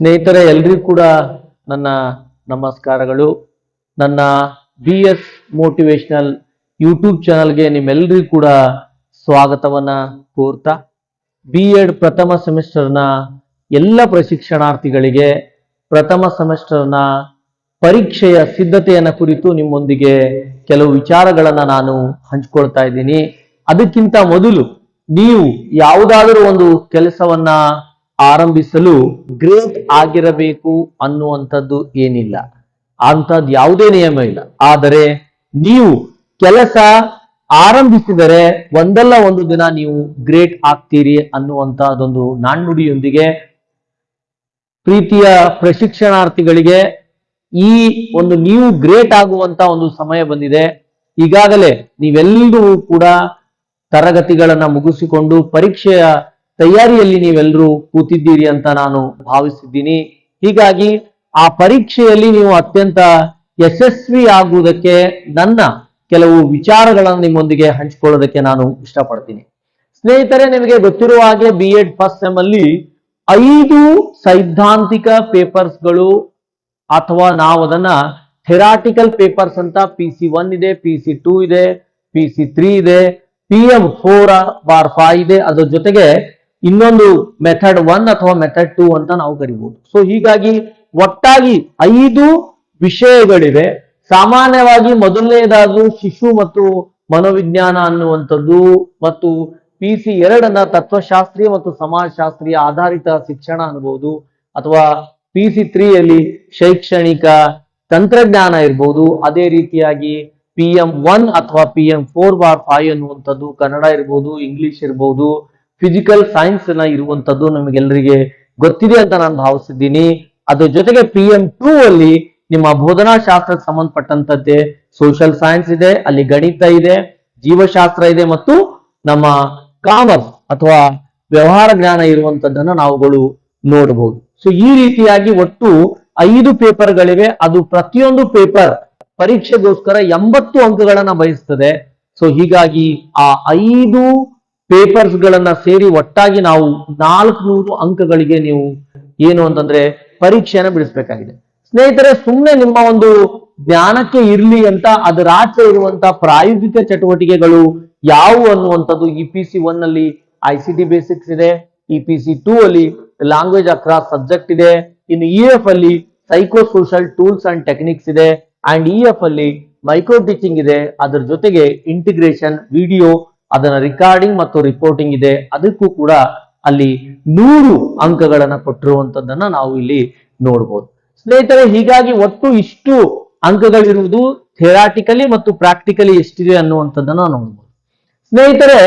ಸ್ನೇಹಿತರೆ, ಎಲ್ರಿಗೂ ಕೂಡ ನನ್ನ ನಮಸ್ಕಾರಗಳು. ನನ್ನ ಬಿ ಎಸ್ ಮೋಟಿವೇಶನಲ್ ಯೂಟ್ಯೂಬ್ ಚಾನಲ್ಗೆ ನಿಮ್ಮೆಲ್ಲರಿಗೂ ಕೂಡ ಸ್ವಾಗತವನ್ನ ಕೋರ್ತಾ ಬಿ ಎಡ್ ಪ್ರಥಮ ಸೆಮಿಸ್ಟರ್ನ ಎಲ್ಲ ಪ್ರಶಿಕ್ಷಣಾರ್ಥಿಗಳಿಗೆ ಪ್ರಥಮ ಸೆಮಿಸ್ಟರ್ನ ಪರೀಕ್ಷೆಯ ಸಿದ್ಧತೆಯನ್ನು ಕುರಿತು ನಿಮ್ಮೊಂದಿಗೆ ಕೆಲವು ವಿಚಾರಗಳನ್ನು ನಾನು ಹಂಚ್ಕೊಳ್ತಾ ಇದ್ದೀನಿ. ಅದಕ್ಕಿಂತ ಮೊದಲು ನೀವು ಯಾವುದಾದರೂ ಒಂದು ಕೆಲಸವನ್ನ ಆರಂಭಿಸಲು ಗ್ರೇಟ್ ಆಗಿರಬೇಕು ಅನ್ನುವಂಥದ್ದು ಏನಿಲ್ಲ. ಅಂಥದ್ದು ಯಾವುದೇ ನಿಯಮ ಇಲ್ಲ. ಆದರೆ ನೀವು ಕೆಲಸ ಆರಂಭಿಸಿದರೆ ಒಂದಲ್ಲ ಒಂದು ದಿನ ನೀವು ಗ್ರೇಟ್ ಆಗ್ತೀರಿ ಅನ್ನುವಂತ ಅದೊಂದು ನಾಣ್ಣುಡಿಯೊಂದಿಗೆ ಪ್ರೀತಿಯ ಪ್ರಶಿಕ್ಷಣಾರ್ಥಿಗಳಿಗೆ ಈ ಒಂದು ನೀವು ಗ್ರೇಟ್ ಆಗುವಂತ ಒಂದು ಸಮಯ ಬಂದಿದೆ. ಈಗಾಗಲೇ ನೀವೆಲ್ಲರೂ ಕೂಡ ತರಗತಿಗಳನ್ನ ಮುಗಿಸಿಕೊಂಡು ಪರೀಕ್ಷೆಯ ತಯಾರಿಯಲ್ಲಿ ನೀವೆಲ್ಲರೂ ಕೂತಿದ್ದೀರಿ ಅಂತ ನಾನು ಭಾವಿಸಿದ್ದೀನಿ. ಹೀಗಾಗಿ ಆ ಪರೀಕ್ಷೆಯಲ್ಲಿ ನೀವು ಅತ್ಯಂತ ಯಶಸ್ವಿ ಆಗುವುದಕ್ಕೆ ನನ್ನ ಕೆಲವು ವಿಚಾರಗಳನ್ನು ನಿಮ್ಮೊಂದಿಗೆ ಹಂಚಿಕೊಳ್ಳೋದಕ್ಕೆ ನಾನು ಇಷ್ಟಪಡ್ತೀನಿ. ಸ್ನೇಹಿತರೆ, ನಿಮಗೆ ಗೊತ್ತಿರುವ ಹಾಗೆ ಬಿ ಎಡ್ ಫಸ್ಟ್ ಸೆಮ್ ಅಲ್ಲಿ ಐದು ಸೈದ್ಧಾಂತಿಕ ಪೇಪರ್ಸ್ಗಳು ಅಥವಾ ನಾವು ಅದನ್ನ ಥೆರಾಟಿಕಲ್ ಪೇಪರ್ಸ್ ಅಂತ ಪಿ ಸಿ ಒನ್ ಇದೆ ಪಿ ಸಿ ಟೂ ಇದೆ ಪಿ ಸಿ ತ್ರೀ ಇದೆ P M four bar five ಇದೆ. ಅದರ ಜೊತೆಗೆ ಇನ್ನೊಂದು ಮೆಥಡ್ ಒನ್ ಅಥವಾ ಮೆಥಡ್ ಟೂ ಅಂತ ನಾವು ಕರಿಬಹುದು ಸೊ ಹೀಗಾಗಿ ಒಟ್ಟಾಗಿ ಐದು ವಿಷಯಗಳಿವೆ. ಸಾಮಾನ್ಯವಾಗಿ ಮೊದಲನೇದಾದ್ರು ಶಿಶು ಮತ್ತು ಮನೋವಿಜ್ಞಾನ ಅನ್ನುವಂಥದ್ದು ಮತ್ತು ಪಿ ಸಿ ಎರಡನ್ನ ತತ್ವಶಾಸ್ತ್ರೀಯ ಮತ್ತು ಸಮಾಜಶಾಸ್ತ್ರೀಯ ಆಧಾರಿತ ಶಿಕ್ಷಣ ಅನ್ಬೋದು. ಅಥವಾ ಪಿ ಸಿ ತ್ರೀಯಲ್ಲಿ ಶೈಕ್ಷಣಿಕ ತಂತ್ರಜ್ಞಾನ ಇರ್ಬೋದು. ಅದೇ ರೀತಿಯಾಗಿ ಪಿ ಎಂ ಒನ್ ಅಥವಾ P M four bar five ಅನ್ನುವಂಥದ್ದು ಕನ್ನಡ ಇರ್ಬೋದು ಇಂಗ್ಲಿಷ್ ಇರ್ಬೋದು. ಫಿಸಿಕಲ್ ಸೈನ್ಸ್ನ ಇರುವಂತದ್ದು ನಮಗೆಲ್ಲರಿಗೆ ಗೊತ್ತಿದೆ ಅಂತ ನಾನು ಭಾವಿಸಿದ್ದೀನಿ. ಅದ್ರ ಜೊತೆಗೆ ಪಿ ಎಂ ಟೂ ಅಲ್ಲಿ ನಿಮ್ಮ ಬೋಧನಾ ಶಾಸ್ತ್ರಕ್ಕೆ ಸಂಬಂಧಪಟ್ಟಂತದ್ದೇ ಸೋಷಿಯಲ್ ಸೈನ್ಸ್ ಇದೆ, ಅಲ್ಲಿ ಗಣಿತ ಇದೆ, ಜೀವಶಾಸ್ತ್ರ ಇದೆ ಮತ್ತು ನಮ್ಮ ಕಾಮರ್ಸ್ ಅಥವಾ ವ್ಯವಹಾರ ಜ್ಞಾನ ಇರುವಂತದ್ದನ್ನ ನಾವುಗಳು ನೋಡಬಹುದು ಸೊ ಈ ರೀತಿಯಾಗಿ ಒಟ್ಟು ಐದು ಪೇಪರ್ಗಳಿವೆ ಅದು ಪ್ರತಿಯೊಂದು ಪೇಪರ್ ಪರೀಕ್ಷೆಗೋಸ್ಕರ ಎಂಬತ್ತು ಅಂಕಗಳನ್ನ ಬಯಸ್ತದೆ. ಸೊ ಹೀಗಾಗಿ ಆ ಐದು ಪೇಪರ್ಸ್ ಗಳನ್ನ ಸೇರಿ ಒಟ್ಟಾಗಿ ನಾವು ನಾಲ್ಕುನೂರು ಅಂಕಗಳಿಗೆ ನೀವು ಏನು ಅಂತಂದ್ರೆ ಪರೀಕ್ಷೆಯನ್ನ ಬಿಡಿಸ್ಬೇಕಾಗಿದೆ. ಸ್ನೇಹಿತರೆ ಸುಮ್ಮನೆ ನಿಮ್ಮ ಒಂದು ಜ್ಞಾನಕ್ಕೆ ಇರಲಿ ಅಂತ ಅದರಾಚೆ ಇರುವಂತ ಪ್ರಾಯೋಗಿಕ ಚಟುವಟಿಕೆಗಳು ಯಾವುವು ಅನ್ನುವಂಥದ್ದು ಇ ಪಿ ಸಿ ಒನ್ ಅಲ್ಲಿ ಐ ಸಿ ಟಿ ಬೇಸಿಕ್ಸ್ ಇದೆ ಇ ಪಿ ಸಿ ಟೂ ಅಲ್ಲಿ ಲ್ಯಾಂಗ್ವೇಜ್ ಅಕ್ರಾಸ್ ಸಬ್ಜೆಕ್ಟ್ ಇದೆ, ಇನ್ನು ಇ ಎಫ್ ಅಲ್ಲಿ psycho social tools and techniques ಇದೆ ಅಂಡ್ ಇ ಎಫ್ ಅಲ್ಲಿ ಮೈಕ್ರೋ ಟೀಚಿಂಗ್ ಇದೆ, ಅದರ ಜೊತೆಗೆ ಇಂಟಿಗ್ರೇಷನ್ ವಿಡಿಯೋ ಅದನ್ನ ರಿಕಾರ್ಡಿಂಗ್ ಮತ್ತು ರಿಪೋರ್ಟಿಂಗ್ ಇದೆ. ಅದಕ್ಕೂ ಕೂಡ ಅಲ್ಲಿ ನೂರು ಅಂಕಗಳನ್ನ ಕೊಟ್ಟಿರುವಂತದ್ದನ್ನ ನಾವು ಇಲ್ಲಿ ನೋಡ್ಬೋದು. ಸ್ನೇಹಿತರೆ, ಹೀಗಾಗಿ ಒಟ್ಟು ಇಷ್ಟು ಅಂಕಗಳಿರುವುದು ಥೆರಾಟಿಕಲಿ ಮತ್ತು ಪ್ರಾಕ್ಟಿಕಲಿ ಎಷ್ಟಿದೆ ಅನ್ನುವಂಥದ್ದನ್ನ ನೋಡ್ಬೋದು. ಸ್ನೇಹಿತರೆ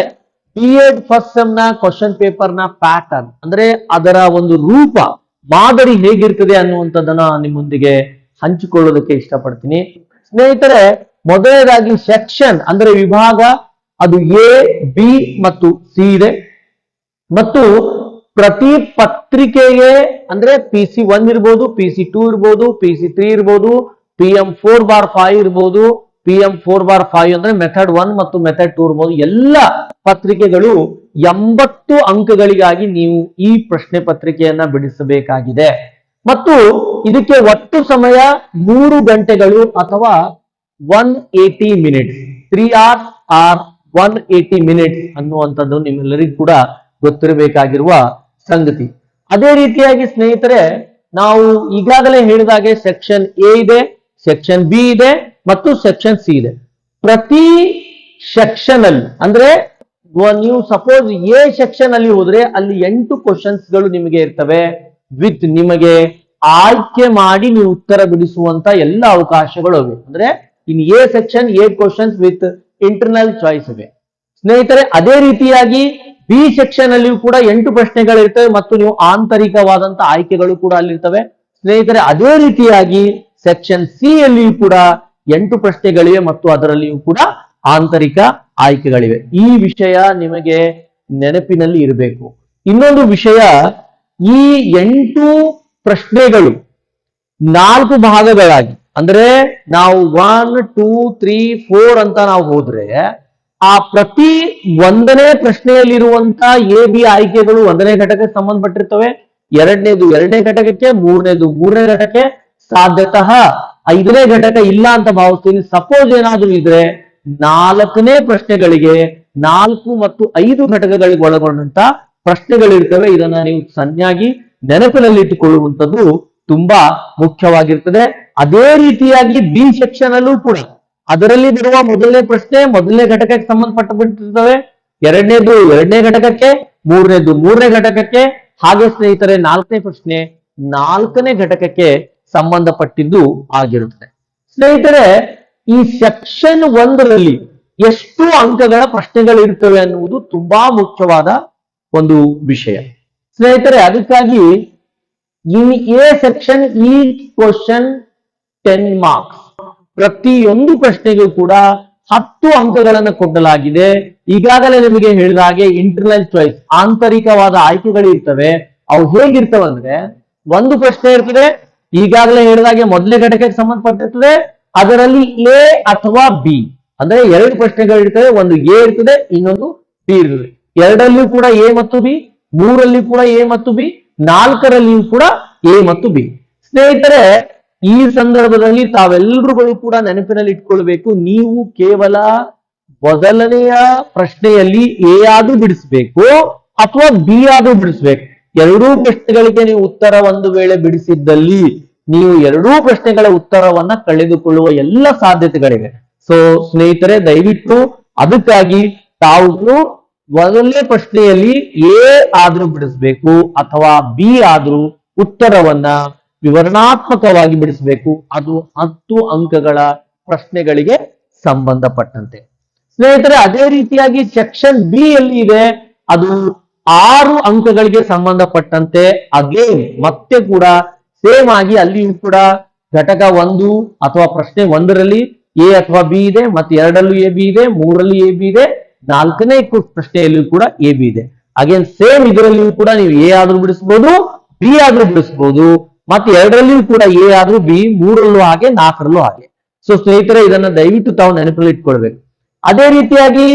ಬಿ ಎಡ್ ಫಸ್ಟ್ ಸೆಮ್ನ ಕ್ವಶನ್ ಪೇಪರ್ನ ಪ್ಯಾಟರ್ನ್ ಅಂದ್ರೆ ಅದರ ಒಂದು ರೂಪ, ಮಾದರಿ ಹೇಗಿರ್ತದೆ ಅನ್ನುವಂಥದ್ದನ್ನ ನಿಮ್ಮೊಂದಿಗೆ ಹಂಚಿಕೊಳ್ಳೋದಕ್ಕೆ ಇಷ್ಟಪಡ್ತೀನಿ. ಸ್ನೇಹಿತರೆ, ಮೊದಲನೇದಾಗಿ ಸೆಕ್ಷನ್ ಅಂದ್ರೆ ವಿಭಾಗ ಅದು ಎ ಬಿ ಮತ್ತು ಸಿ ಇದೆ. ಮತ್ತು ಪ್ರತಿ ಪತ್ರಿಕೆಗೆ ಅಂದ್ರೆ ಪಿ ಸಿ ಒನ್ ಇರ್ಬೋದು ಪಿ ಸಿ ಟೂ ಇರ್ಬೋದು ಪಿ ಸಿ ತ್ರೀ ಇರ್ಬೋದು P M four bar five ಇರ್ಬೋದು P M four bar five ಅಂದ್ರೆ ಮೆಥಡ್ ಒನ್ ಮತ್ತು ಮೆಥಡ್ ಟೂ ಇರ್ಬೋದು. ಎಲ್ಲ ಪತ್ರಿಕೆಗಳು ಎಂಬತ್ತು ಅಂಕಗಳಿಗಾಗಿ ನೀವು ಈ ಪ್ರಶ್ನೆ ಪತ್ರಿಕೆಯನ್ನ ಬಿಡಿಸಬೇಕಾಗಿದೆ. ಮತ್ತು ಇದಕ್ಕೆ ಒಟ್ಟು ಸಮಯ ಮೂರು ಗಂಟೆಗಳು ಅಥವಾ one eighty minutes three hours or one eighty minutes ಅನ್ನುವಂಥದ್ದು ನಿಮ್ಮೆಲ್ಲರಿಗೂ ಕೂಡ ಗೊತ್ತಿರಬೇಕಾಗಿರುವ ಸಂಗತಿ. ಅದೇ ರೀತಿಯಾಗಿ ಸ್ನೇಹಿತರೆ, ನಾವು ಈಗಾಗಲೇ ಹೇಳಿದಾಗೆ ಸೆಕ್ಷನ್ ಎ ಇದೆ ಸೆಕ್ಷನ್ ಬಿ ಇದೆ, ಮತ್ತು ಸೆಕ್ಷನ್ ಸಿ ಇದೆ. ಪ್ರತಿ ಸೆಕ್ಷನ್ ಅಲ್ಲಿ ಅಂದ್ರೆ ನೀವು ಸಪೋಸ್ ಎ ಸೆಕ್ಷನ್ ಅಲ್ಲಿ ಹೋದ್ರೆ ಅಲ್ಲಿ ಎಂಟು ಕ್ವಶನ್ಸ್ಗಳು ನಿಮಗೆ ಇರ್ತವೆ. ವಿತ್ ನಿಮಗೆ ಆಯ್ಕೆ ಮಾಡಿ ನೀವು ಉತ್ತರ ಬಿಡಿಸುವಂತ ಎಲ್ಲ ಅವಕಾಶಗಳು ಅವೆ ಅಂದ್ರೆ in A section A questions with internal choice ಇವೆ ಸ್ನೇಹಿತರೆ, ಅದೇ ರೀತಿಯಾಗಿ ಬಿ ಸೆಕ್ಷನ್ ಅಲ್ಲಿಯೂ ಕೂಡ ಎಂಟು ಪ್ರಶ್ನೆಗಳಿರ್ತವೆ ಮತ್ತು ನೀವು ಆಂತರಿಕವಾದಂತ ಆಯ್ಕೆಗಳು ಕೂಡ ಅಲ್ಲಿರ್ತವೆ. ಸ್ನೇಹಿತರೆ, ಅದೇ ರೀತಿಯಾಗಿ ಸೆಕ್ಷನ್ ಸಿ ಅಲ್ಲಿಯೂ ಕೂಡ ಎಂಟು ಪ್ರಶ್ನೆಗಳಿವೆ ಮತ್ತು ಅದರಲ್ಲಿಯೂ ಕೂಡ ಆಂತರಿಕ ಆಯ್ಕೆಗಳಿವೆ. ಈ ವಿಷಯ ನಿಮಗೆ ನೆನಪಿನಲ್ಲಿ ಇರಬೇಕು. ಇನ್ನೊಂದು ವಿಷಯ, ಈ ಎಂಟು ಪ್ರಶ್ನೆಗಳು ನಾಲ್ಕು ಭಾಗಗಳಾಗಿ ಅಂದ್ರೆ ನಾವು ಒನ್ ಟೂ ತ್ರೀ ಫೋರ್ ಅಂತ ನಾವು ಹೋದ್ರೆ ಆ ಪ್ರತಿ ಒಂದನೇ ಪ್ರಶ್ನೆಯಲ್ಲಿರುವಂತ ಎ ಬಿ ಆಯ್ಕೆಗಳು ಒಂದನೇ ಘಟಕಕ್ಕೆ ಸಂಬಂಧಪಟ್ಟಿರ್ತವೆ. ಎರಡನೇದು ಎರಡನೇ ಘಟಕಕ್ಕೆ, ಮೂರನೇದು ಮೂರನೇ ಘಟಕಕ್ಕೆ ಸಾಧ್ಯತಃ ಐದನೇ ಘಟಕ ಇಲ್ಲ ಅಂತ ಭಾವಿಸ್ತೀನಿ. ಸಪೋಸ್ ಏನಾದ್ರೂ ಇದ್ರೆ ನಾಲ್ಕನೇ ಪ್ರಶ್ನೆಗಳಿಗೆ ನಾಲ್ಕು ಮತ್ತು ಐದು ಘಟಕಗಳಿಗೆ ಒಳಗೊಂಡಂತ ಪ್ರಶ್ನೆಗಳಿರ್ತವೆ. ಇದನ್ನ ನೀವು ಸರಿಯಾಗಿ ನೆನಪಿನಲ್ಲಿಟ್ಟುಕೊಳ್ಳುವಂಥದ್ದು ತುಂಬಾ ಮುಖ್ಯವಾಗಿರ್ತದೆ. ಅದೇ ರೀತಿಯಾಗಿ ಬಿ ಸೆಕ್ಷನ್ ಅಲ್ಲೂ ಕೂಡ ಅದರಲ್ಲಿ ಬರುವ ಮೊದಲನೇ ಪ್ರಶ್ನೆ, ಮೊದಲನೇ ಘಟಕಕ್ಕೆ ಸಂಬಂಧಪಟ್ಟಬಿಟ್ಟಿರ್ತವೆ ಎರಡನೇದು ಎರಡನೇ ಘಟಕಕ್ಕೆ, ಮೂರನೇದು ಮೂರನೇ ಘಟಕಕ್ಕೆ. ಹಾಗೆ ಸ್ನೇಹಿತರೆ, ನಾಲ್ಕನೇ ಪ್ರಶ್ನೆ ನಾಲ್ಕನೇ ಘಟಕಕ್ಕೆ ಸಂಬಂಧಪಟ್ಟಿದ್ದು ಆಗಿರುತ್ತದೆ. ಸ್ನೇಹಿತರೆ, ಈ ಸೆಕ್ಷನ್ ಒಂದರಲ್ಲಿ ಎಷ್ಟು ಅಂಕಗಳ ಪ್ರಶ್ನೆಗಳು ಇರ್ತವೆ ಅನ್ನುವುದು ತುಂಬಾ ಮುಖ್ಯವಾದ ಒಂದು ವಿಷಯ. ಸ್ನೇಹಿತರೆ, ಅದಕ್ಕಾಗಿ ಇನ್ ಎ ಸೆಕ್ಷನ್ ಈ ಕ್ವಶನ್ ಟೆನ್ ಮಾರ್ಕ್ಸ್ ಪ್ರತಿಯೊಂದು ಪ್ರಶ್ನೆಗೂ ಕೂಡ ಹತ್ತು ಅಂಕಗಳನ್ನು ಕೊಡಲಾಗಿದೆ ಈಗಾಗಲೇ ನಿಮಗೆ ಹೇಳಿದ ಹಾಗೆ ಇಂಟರ್ನಲ್ ಚಾಯ್ಸ್ ಆಂತರಿಕವಾದ ಆಯ್ಕೆಗಳು ಇರ್ತವೆ. ಅವು ಹೇಗಿರ್ತವೆ ಅಂದ್ರೆ, ಒಂದು ಪ್ರಶ್ನೆ ಇರ್ತದೆ, ಈಗಾಗಲೇ ಹೇಳಿದಾಗೆ ಮೊದಲನೇ ಘಟಕಕ್ಕೆ ಸಂಬಂಧಪಟ್ಟಿರ್ತದೆ, ಅದರಲ್ಲಿ ಎ ಅಥವಾ ಬಿ ಅಂದ್ರೆ ಎರಡು ಪ್ರಶ್ನೆಗಳು ಇರ್ತವೆ, ಒಂದು ಎ ಇರ್ತದೆ, ಇನ್ನೊಂದು ಬಿ ಇರ್ತದೆ. ಎರಡಲ್ಲೂ ಕೂಡ ಎ ಮತ್ತು ಬಿ ಮೂರಲ್ಲಿ ಕೂಡ ಎ ಮತ್ತು ಬಿ ನಾಲ್ಕರಲ್ಲಿಯೂ ಕೂಡ ಎ ಮತ್ತು ಬಿ ಸ್ನೇಹಿತರೆ, ಈ ಸಂದರ್ಭದಲ್ಲಿ ತಾವೆಲ್ಲರುಗಳು ಕೂಡ ನೆನಪಿನಲ್ಲಿ ಇಟ್ಕೊಳ್ಬೇಕು, ನೀವು ಕೇವಲ ಮೊದಲನೆಯ ಪ್ರಶ್ನೆಯಲ್ಲಿ ಎ ಆದ್ರೂ ಬಿಡಿಸ್ಬೇಕು ಅಥವಾ ಬಿ ಆದ್ರೂ ಬಿಡಿಸ್ಬೇಕು. ಎರಡೂ ಪ್ರಶ್ನೆಗಳಿಗೆ ನೀವು ಉತ್ತರ ಒಂದು ವೇಳೆ ಬಿಡಿಸಿದ್ದಲ್ಲಿ ನೀವು ಎರಡೂ ಪ್ರಶ್ನೆಗಳ ಉತ್ತರವನ್ನ ಕಳೆದುಕೊಳ್ಳುವ ಎಲ್ಲ ಸಾಧ್ಯತೆಗಳಿವೆ. ಸೊ ಸ್ನೇಹಿತರೆ, ದಯವಿಟ್ಟು ಅದಕ್ಕಾಗಿ ತಾವು ಮೊದಲನೇ ಪ್ರಶ್ನೆಯಲ್ಲಿ ಎ ಆದ್ರೂ ಬಿಡಿಸ್ಬೇಕು ಅಥವಾ ಬಿ ಆದ್ರೂ ಉತ್ತರವನ್ನ ವಿವರಣಾತ್ಮಕವಾಗಿ ಬಿಡಿಸಬೇಕು. ಅದು ಹತ್ತು ಅಂಕಗಳ ಪ್ರಶ್ನೆಗಳಿಗೆ ಸಂಬಂಧಪಟ್ಟಂತೆ. ಸ್ನೇಹಿತರೆ, ಅದೇ ರೀತಿಯಾಗಿ ಸೆಕ್ಷನ್ ಬಿ ಎಲ್ಲಿ ಇದೆ. ಅದು ಆರು ಅಂಕಗಳಿಗೆ ಸಂಬಂಧಪಟ್ಟಂತೆ. ಅಗೇನ್ ಮತ್ತೆ ಕೂಡ ಸೇಮ್ ಆಗಿ ಅಲ್ಲಿಯೂ ಕೂಡ ಘಟಕ ಒಂದು ಅಥವಾ ಪ್ರಶ್ನೆ ಒಂದರಲ್ಲಿ ಎ ಅಥವಾ ಬಿ ಇದೆ, ಮತ್ತೆ ಎರಡಲ್ಲೂ ಎ ಬಿ ಇದೆ, ಮೂರರಲ್ಲಿ ಎ ಬಿ ಇದೆ ನಾಲ್ಕನೇ ಪ್ರಶ್ನೆಯಲ್ಲಿಯೂ ಕೂಡ ಎ ಬಿ ಇದೆ. ಅಗೇನ್ ಸೇಮ್ ಇದರಲ್ಲಿಯೂ ಕೂಡ ನೀವು ಎ ಆದ್ರೂ ಬಿಡಿಸಬಹುದು ಬಿ ಆದ್ರೂ ಬಿಡಿಸಬಹುದು ಮತ್ತೆ ಎರಡರಲ್ಲಿಯೂ ಕೂಡ ಎ ಆದ್ರೂ ಬಿ ಮೂರಲ್ಲೂ ಹಾಗೆ, ನಾಲ್ಕರಲ್ಲೂ ಹಾಗೆ. ಸೊ ಸ್ನೇಹಿತರೆ, ಇದನ್ನ ದಯವಿಟ್ಟು ತಾವು ನೆನಪಲ್ಲಿ ಇಟ್ಕೊಳ್ಬೇಕು. ಅದೇ ರೀತಿಯಾಗಿ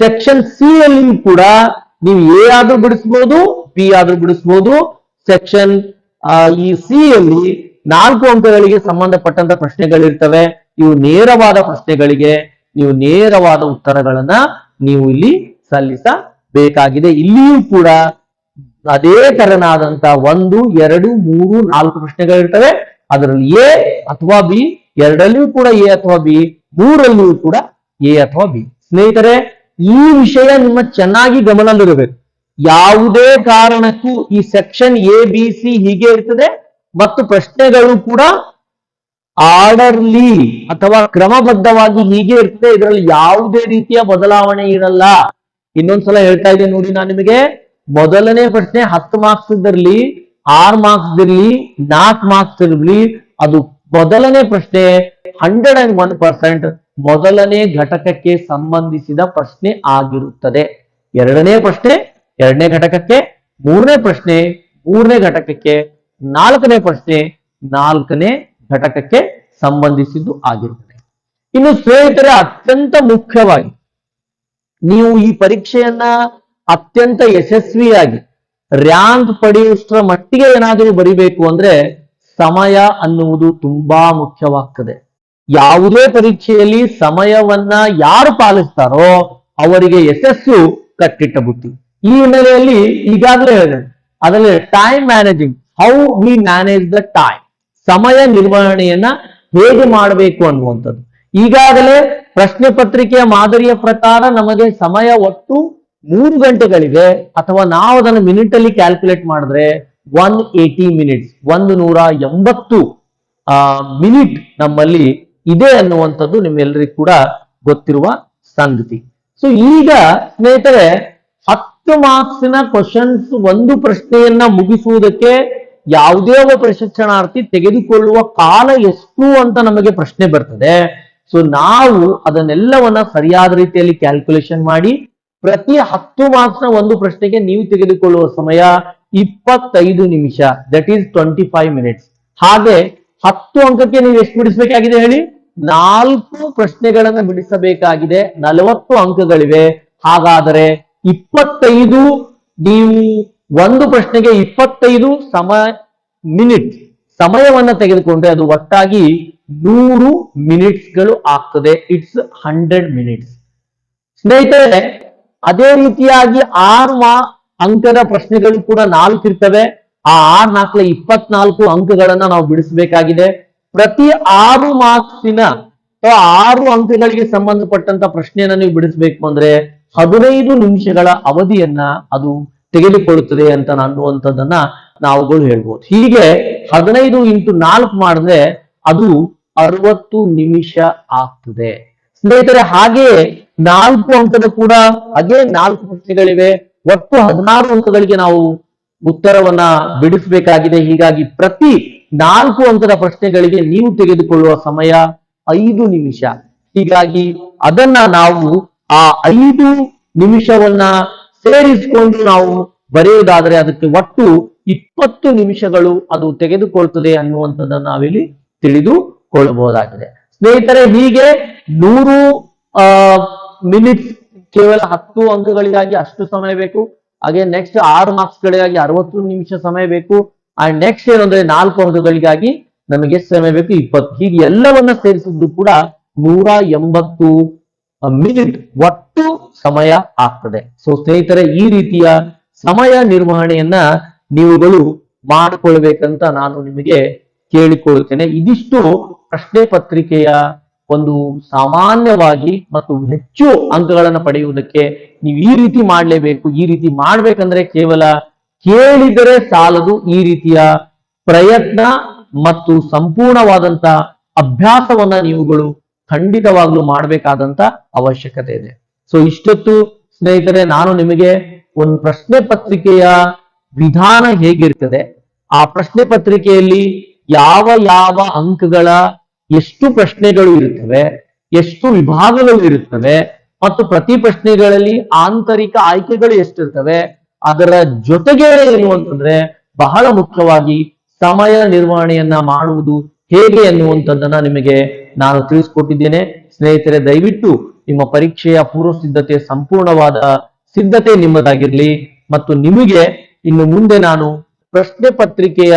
ಸೆಕ್ಷನ್ ಸಿ ಅಲ್ಲಿಯೂ ಕೂಡ ನೀವು ಎ ಆದ್ರೂ ಬಿಡಿಸಬಹುದು ಬಿ ಆದ್ರೂ ಬಿಡಿಸಬಹುದು ಸೆಕ್ಷನ್ ಈ ಸಿ ಅಲ್ಲಿ ನಾಲ್ಕು ಅಂಕಗಳಿಗೆ ಸಂಬಂಧಪಟ್ಟಂತ ಪ್ರಶ್ನೆಗಳಿರ್ತವೆ. ಇವು ನೇರವಾದ ಪ್ರಶ್ನೆಗಳಿಗೆ, ನೀವು ನೇರವಾದ ಉತ್ತರಗಳನ್ನ ನೀವು ಇಲ್ಲಿ ಸಲ್ಲಿಸಬೇಕಾಗಿದೆ. ಇಲ್ಲಿಯೂ ಕೂಡ ಅದೇ ತರನಾದಂತ ಒಂದು, ಎರಡು, ಮೂರು, ನಾಲ್ಕು ಪ್ರಶ್ನೆಗಳಿರ್ತವೆ ಅದರಲ್ಲಿ ಎ ಅಥವಾ ಬಿ ಎರಡಲ್ಲಿಯೂ ಕೂಡ ಎ ಅಥವಾ ಬಿ ಮೂರಲ್ಲಿಯೂ ಕೂಡ ಎ ಅಥವಾ ಬಿ. ಸ್ನೇಹಿತರೆ, ಈ ವಿಷಯ ನಿಮ್ಮ ಚೆನ್ನಾಗಿ ಗಮನದಲ್ಲಿರಬೇಕು ಯಾವುದೇ ಕಾರಣಕ್ಕೂ ಈ ಸೆಕ್ಷನ್ ಎ, ಬಿ, ಸಿ ಹೀಗೆ ಇರ್ತದೆ. ಮತ್ತು ಪ್ರಶ್ನೆಗಳು ಕೂಡ ಆರ್ಡರ್ಲಿ ಅಥವಾ ಕ್ರಮಬದ್ಧವಾಗಿ ಹೀಗೆ ಇರ್ತದೆ ಇದರಲ್ಲಿ ಯಾವುದೇ ರೀತಿಯ ಬದಲಾವಣೆ ಇರಲ್ಲ. ಇನ್ನೊಂದ್ಸಲ ಹೇಳ್ತಾ ಇದ್ದೀನಿ ನೋಡಿ ನಾನು ನಿಮಗೆ. ಮೊದಲನೇ ಪ್ರಶ್ನೆ, ಹತ್ತು ಮಾರ್ಕ್ಸ್ ಇದ್ರಲ್ಲಿ ಆರ್ ಮಾರ್ಕ್ಸ್ ಇರಲಿ ನಾಲ್ಕು ಮಾರ್ಕ್ಸ್ ಇರಲಿ ಅದು ಮೊದಲನೇ ಪ್ರಶ್ನೆ ಹಂಡ್ರೆಡ್ ಅಂಡ್ ಒನ್ ಪರ್ಸೆಂಟ್ ಮೊದಲನೇ ಘಟಕಕ್ಕೆ ಸಂಬಂಧಿಸಿದ ಪ್ರಶ್ನೆ ಆಗಿರುತ್ತದೆ. ಎರಡನೇ ಪ್ರಶ್ನೆ, ಎರಡನೇ ಘಟಕಕ್ಕೆ, ಮೂರನೇ ಪ್ರಶ್ನೆ, ಮೂರನೇ ಘಟಕಕ್ಕೆ, ನಾಲ್ಕನೇ ಪ್ರಶ್ನೆ, ನಾಲ್ಕನೇ ಘಟಕಕ್ಕೆ ಸಂಬಂಧಿಸಿದ್ದು ಆಗಿರುತ್ತದೆ. ಇನ್ನು ಸ್ನೇಹಿತರೆ, ಅತ್ಯಂತ ಮುಖ್ಯವಾಗಿ ನೀವು ಈ ಪರೀಕ್ಷೆಯನ್ನ ಅತ್ಯಂತ ಯಶಸ್ವಿಯಾಗಿ ರ್ಯಾಂಕ್ ಪಡೆಯುವಷ್ಟರ ಮಟ್ಟಿಗೆ ಏನಾದರೂ ಬರಿಬೇಕು ಅಂದ್ರೆ ಸಮಯ ಅನ್ನುವುದು ತುಂಬಾ ಮುಖ್ಯವಾಗ್ತದೆ. ಯಾವುದೇ ಪರೀಕ್ಷೆಯಲ್ಲಿ ಸಮಯವನ್ನ ಯಾರು ಪಾಲಿಸ್ತಾರೋ ಅವರಿಗೆ ಯಶಸ್ಸು ಕಟ್ಟಿಟ್ಟ ಬುತ್ತಿ ಈ ಹಿನ್ನೆಲೆಯಲ್ಲಿ ಈಗಾಗಲೇ ಹೇಳಿದೆ ಅದರಲ್ಲಿ time managing how we manage the time ಸಮಯ ನಿರ್ವಹಣೆಯನ್ನ ಹೇಗೆ ಮಾಡಬೇಕು ಅನ್ನುವಂಥದ್ದು. ಈಗಾಗಲೇ ಪ್ರಶ್ನೆ ಪತ್ರಿಕೆಯ ಮಾದರಿಯ ಪ್ರಕಾರ ನಮಗೆ ಸಮಯ ಒಟ್ಟು ಮೂರು ಗಂಟೆಗಳಿವೆ. ಅಥವಾ ನಾವು ಅದನ್ನು ಮಿನಿಟ್ ಅಲ್ಲಿ ಕ್ಯಾಲ್ಕುಲೇಟ್ ಮಾಡಿದ್ರೆ ಒನ್ ಏಟಿ ಮಿನಿಟ್ಸ್, ಒಂದು ನೂರ ಎಂಬತ್ತು ಮಿನಿಟ್ ನಮ್ಮಲ್ಲಿ ಇದೆ ಅನ್ನುವಂಥದ್ದು ನಿಮ್ಮೆಲ್ಲರಿಗೂ ಕೂಡ ಗೊತ್ತಿರುವ ಸಂಗತಿ. ಸೊ ಈಗ ಸ್ನೇಹಿತರೆ, ಹತ್ತು ಮಾರ್ಕ್ಸಿನ ಕ್ವಶನ್ಸ್ ಒಂದು ಪ್ರಶ್ನೆಯನ್ನ ಮುಗಿಸುವುದಕ್ಕೆ ಯಾವುದೇ ಒಬ್ಬ ಪ್ರಶಿಕ್ಷಣಾರ್ಥಿ ತೆಗೆದುಕೊಳ್ಳುವ ಕಾಲ ಎಷ್ಟು ಅಂತ ನಮಗೆ ಪ್ರಶ್ನೆ ಬರ್ತದೆ. ಸೊ ನಾವು ಅದನ್ನೆಲ್ಲವನ್ನ ಸರಿಯಾದ ರೀತಿಯಲ್ಲಿ ಕ್ಯಾಲ್ಕುಲೇಷನ್ ಮಾಡಿ, ಪ್ರತಿ ಹತ್ತು ಮಾರ್ಕ್ಸ್ನ ಒಂದು ಪ್ರಶ್ನೆಗೆ ನೀವು ತೆಗೆದುಕೊಳ್ಳುವ ಸಮಯ ಇಪ್ಪತ್ತೈದು ನಿಮಿಷ that is twenty five minutes ಹಾಗೆ ಹತ್ತು ಅಂಕಕ್ಕೆ ನೀವು ಎಷ್ಟು ಬಿಡಿಸಬೇಕಾಗಿದೆ ಹೇಳಿ? ನಾಲ್ಕು ಪ್ರಶ್ನೆಗಳನ್ನು ಬಿಡಿಸಬೇಕಾಗಿದೆ, ನಲವತ್ತು ಅಂಕಗಳಿವೆ. ಹಾಗಾದರೆ ಇಪ್ಪತ್ತೈದು ನೀವು ಒಂದು ಪ್ರಶ್ನೆಗೆ ಇಪ್ಪತ್ತೈದು ಸಮ ಮಿನಿಟ್ ಸಮಯವನ್ನ ತೆಗೆದುಕೊಂಡ್ರೆ ಅದು ಒಟ್ಟಾಗಿ ನೂರು ಮಿನಿಟ್ಸ್ಗಳು ಆಗ್ತದೆ. ಇಟ್ಸ್ ಹಂಡ್ರೆಡ್ ಮಿನಿಟ್ಸ್ ಸ್ನೇಹಿತರೆ, ಅದೇ ರೀತಿಯಾಗಿ ಆರು ಅಂಕದ ಪ್ರಶ್ನೆಗಳು ಕೂಡ ನಾಲ್ಕು ಇರ್ತವೆ. ಆ ಆರ್ ನಾಲ್ಕಲ ಇಪ್ಪತ್ನಾಲ್ಕು ಅಂಕಗಳನ್ನ ನಾವು ಬಿಡಿಸಬೇಕಾಗಿದೆ. ಪ್ರತಿ ಆರು ಮಾರ್ಕ್ಸಿನ ಆರು ಅಂಕಗಳಿಗೆ ಸಂಬಂಧಪಟ್ಟಂತ ಪ್ರಶ್ನೆಯನ್ನ ನೀವು ಬಿಡಿಸ್ಬೇಕು ಅಂದ್ರೆ ಹದಿನೈದು ನಿಮಿಷಗಳ ಅವಧಿಯನ್ನ ಅದು ತೆಗೆದುಕೊಳ್ಳುತ್ತದೆ ಅಂತ ಅನ್ನುವಂಥದ್ದನ್ನ ನಾವುಗಳು ಹೇಳ್ಬೋದು. ಹೀಗೆ ಹದಿನೈದು ಇಂಟು ನಾಲ್ಕು ಮಾಡಿದ್ರೆ ಅದು ಅರವತ್ತು ನಿಮಿಷ ಆಗ್ತದೆ. ಸ್ನೇಹಿತರೆ, ಹಾಗೆ ನಾಲ್ಕು ಅಂಕದ ಕೂಡ ಅದೇ ನಾಲ್ಕು ಪ್ರಶ್ನೆಗಳಿವೆ. ಒಟ್ಟು ಹದಿನಾರು ಅಂಕಗಳಿಗೆ ನಾವು ಉತ್ತರವನ್ನ ಬಿಡಿಸಬೇಕಾಗಿದೆ. ಹೀಗಾಗಿ ಪ್ರತಿ ನಾಲ್ಕು ಅಂಕದ ಪ್ರಶ್ನೆಗಳಿಗೆ ನೀವು ತೆಗೆದುಕೊಳ್ಳುವ ಸಮಯ ಐದು ನಿಮಿಷ. ಹೀಗಾಗಿ ಅದನ್ನ ನಾವು ಆ ಐದು ನಿಮಿಷವನ್ನ ಸೇರಿಸಿಕೊಂಡು ನಾವು ಬರೆಯುವುದಾದ್ರೆ ಅದಕ್ಕೆ ಒಟ್ಟು ಇಪ್ಪತ್ತು ನಿಮಿಷಗಳು ಅದು ತೆಗೆದುಕೊಳ್ತದೆ ಅನ್ನುವಂಥದ್ದನ್ನು ನಾವಿಲ್ಲಿ ತಿಳಿದುಕೊಳ್ಳಬಹುದಾಗಿದೆ. ಸ್ನೇಹಿತರೆ, ಹೀಗೆ ನೂರು, ಆ, ಮಿನಿಟ್ಸ್ ಕೇವಲ ಹತ್ತು ಅಂಕಗಳಿಗಾಗಿ ಅಷ್ಟು ಸಮಯ ಬೇಕು. ಹಾಗೆ ನೆಕ್ಸ್ಟ್ ಆರು ಮಾರ್ಕ್ಸ್ ಗಳಿಗಾಗಿ ಅರವತ್ತು ನಿಮಿಷ ಸಮಯ ಬೇಕು. ಅಂಡ್ ನೆಕ್ಸ್ಟ್ ಏನಂದ್ರೆ ನಾಲ್ಕು ಅಂಕಗಳಿಗಾಗಿ ನಮಗೆ ಸಮಯ ಬೇಕು ಇಪ್ಪತ್ತು. ಹೀಗೆ ಎಲ್ಲವನ್ನ ಸೇರಿಸಿದ್ದು ಕೂಡ ನೂರ ಎಂಬತ್ತು ಮಿನಿಟ್ ಒಟ್ಟು ಸಮಯ ಆಗ್ತದೆ. ಸೊ ಸ್ನೇಹಿತರೆ, ಈ ರೀತಿಯ ಸಮಯ ನಿರ್ವಹಣೆಯನ್ನ ನೀವುಗಳು ಮಾಡಿಕೊಳ್ಬೇಕಂತ ನಾನು ನಿಮಗೆ ಕೇಳಿಕೊಳ್ಳುತ್ತೇನೆ. ಇದಿಷ್ಟು ಪ್ರಶ್ನೆ ಪತ್ರಿಕೆಯ ಒಂದು ಸಾಮಾನ್ಯವಾಗಿ ಮತ್ತು ಹೆಚ್ಚು ಅಂಕಗಳನ್ನು ಪಡೆಯುವುದಕ್ಕೆ ನೀವು ಈ ರೀತಿ ಮಾಡಲೇಬೇಕು, ಈ ರೀತಿ ಮಾಡ್ಬೇಕಂದ್ರೆ ಕೇವಲ ಕೇಳಿದರೆ ಸಾಲದು ಈ ರೀತಿಯ ಪ್ರಯತ್ನ ಮತ್ತು ಸಂಪೂರ್ಣವಾದಂತ ಅಭ್ಯಾಸವನ್ನ ನೀವುಗಳು ಖಂಡಿತವಾಗ್ಲೂ ಮಾಡಬೇಕಾದಂತ ಅವಶ್ಯಕತೆ ಇದೆ. ಸೊ ಇಷ್ಟೊತ್ತು ಸ್ನೇಹಿತರೆ, ನಾನು ನಿಮಗೆ ಒಂದು ಪ್ರಶ್ನೆ ಪತ್ರಿಕೆಯ ವಿಧಾನ ಹೇಗಿರ್ತದೆ? ಆ ಪ್ರಶ್ನೆ ಪತ್ರಿಕೆಯಲ್ಲಿ ಯಾವ ಯಾವ ಅಂಕಗಳ ಎಷ್ಟು ಪ್ರಶ್ನೆಗಳು ಇರುತ್ತವೆ, ಎಷ್ಟು ವಿಭಾಗಗಳು ಇರುತ್ತವೆ, ಮತ್ತು ಪ್ರತಿ ಪ್ರಶ್ನೆಗಳಲ್ಲಿ ಆಂತರಿಕ ಆಯ್ಕೆಗಳು ಎಷ್ಟಿರ್ತವೆ, ಅದರ ಜೊತೆಗೆ ಏನು ಅಂತಂದ್ರೆ ಬಹಳ ಮುಖ್ಯವಾಗಿ ಸಮಯ ನಿರ್ವಹಣೆಯನ್ನ ಮಾಡುವುದು ಹೇಗೆ ಎನ್ನುವಂಥದ್ದನ್ನ ನಿಮಗೆ ನಾನು ತಿಳಿಸ್ಕೊಟ್ಟಿದ್ದೇನೆ. ಸ್ನೇಹಿತರೆ, ದಯವಿಟ್ಟು ನಿಮ್ಮ ಪರೀಕ್ಷೆಯ ಪೂರ್ವ ಸಿದ್ಧತೆ ಸಂಪೂರ್ಣವಾದ ಸಿದ್ಧತೆ ನಿಮ್ಮದಾಗಿರಲಿ ಮತ್ತು ನಿಮಗೆ ಇನ್ನು ಮುಂದೆ ನಾನು ಪ್ರಶ್ನೆ ಪತ್ರಿಕೆಯ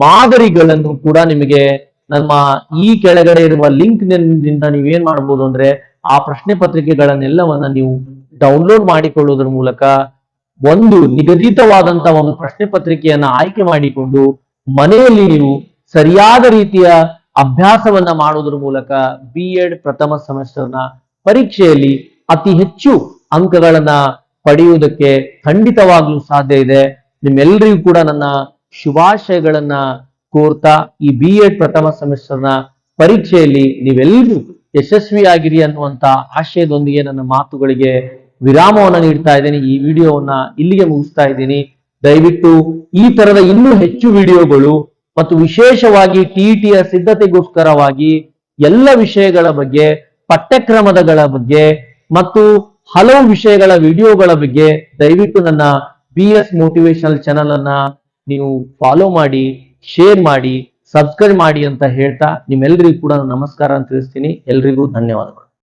ಮಾದರಿಗಳನ್ನು ಕೂಡ ನಿಮಗೆ ನಮ್ಮ ಈ ಕೆಳಗಡೆ ಇರುವ ಲಿಂಕ್ನಿಂದ ನೀವೇನ್ ಮಾಡಬಹುದು ಅಂದ್ರೆ ಆ ಪ್ರಶ್ನೆ ಪತ್ರಿಕೆಗಳನ್ನೆಲ್ಲವನ್ನ ನೀವು ಡೌನ್ಲೋಡ್ ಮಾಡಿಕೊಳ್ಳುವುದರ ಮೂಲಕ ಒಂದು ನಿಗದಿತವಾದಂತ ಒಂದು ಪ್ರಶ್ನೆ ಪತ್ರಿಕೆಯನ್ನ ಆಯ್ಕೆ ಮಾಡಿಕೊಂಡು ಮನೆಯಲ್ಲಿ ನೀವು ಸರಿಯಾದ ರೀತಿಯ ಅಭ್ಯಾಸವನ್ನ ಮಾಡುವುದರ ಮೂಲಕ ಬಿ ಎಡ್ ಪ್ರಥಮ ಸೆಮಿಸ್ಟರ್ನ ಪರೀಕ್ಷೆಯಲ್ಲಿ ಅತಿ ಹೆಚ್ಚು ಅಂಕಗಳನ್ನ ಪಡೆಯುವುದಕ್ಕೆ ಖಂಡಿತವಾಗ್ಲೂ ಸಾಧ್ಯ ಇದೆ. ನಿಮ್ಮೆಲ್ಲರಿಗೂ ಕೂಡ ನನ್ನ ಶುಭಾಶಯಗಳನ್ನ ಕೋರ್ತಾ ಈ ಬಿ ಎಡ್ ಪ್ರಥಮ ಸೆಮಿಸ್ಟರ್ನ ಪರೀಕ್ಷೆಯಲ್ಲಿ ನೀವೆಲ್ಲರೂ ಯಶಸ್ವಿಯಾಗಿರಿ ಅನ್ನುವಂತ ಆಶಯದೊಂದಿಗೆ ನನ್ನ ಮಾತುಗಳಿಗೆ ವಿರಾಮವನ್ನ ನೀಡ್ತಾ ಇದ್ದೀನಿ. ಈ ವಿಡಿಯೋವನ್ನ ಇಲ್ಲಿಗೆ ಮುಗಿಸ್ತಾ ಇದ್ದೀನಿ. ದಯವಿಟ್ಟು ಈ ತರದ ಇನ್ನೂ ಹೆಚ್ಚು ವಿಡಿಯೋಗಳು ಮತ್ತು ವಿಶೇಷವಾಗಿ ಟಿಇಟಿಯ ಸಿದ್ಧತೆಗೋಸ್ಕರವಾಗಿ ಎಲ್ಲ ವಿಷಯಗಳ ಬಗ್ಗೆ ಪಠ್ಯಕ್ರಮದಗಳ ಬಗ್ಗೆ ಮತ್ತು ಹಲವು ವಿಷಯಗಳ ವಿಡಿಯೋಗಳ ಬಗ್ಗೆ ದಯವಿಟ್ಟು ನನ್ನ ಬಿ ಎಸ್ ಮೋಟಿವೇಶನಲ್ ಚಾನಲ್ ಅನ್ನ ನೀವು ಫಾಲೋ ಮಾಡಿ ಶೇರ್ ಮಾಡಿ ಸಬ್ಸ್ಕ್ರೈಬ್ ಮಾಡಿ ಅಂತ ಹೇಳ್ತಾ ನಿಮ್ಮೆಲ್ಲರಿಗೂ ಕೂಡ ನಮಸ್ಕಾರ ಅಂತ ತಿಳಿಸ್ತೀನಿ. ಎಲ್ರಿಗೂ ಧನ್ಯವಾದಗಳು.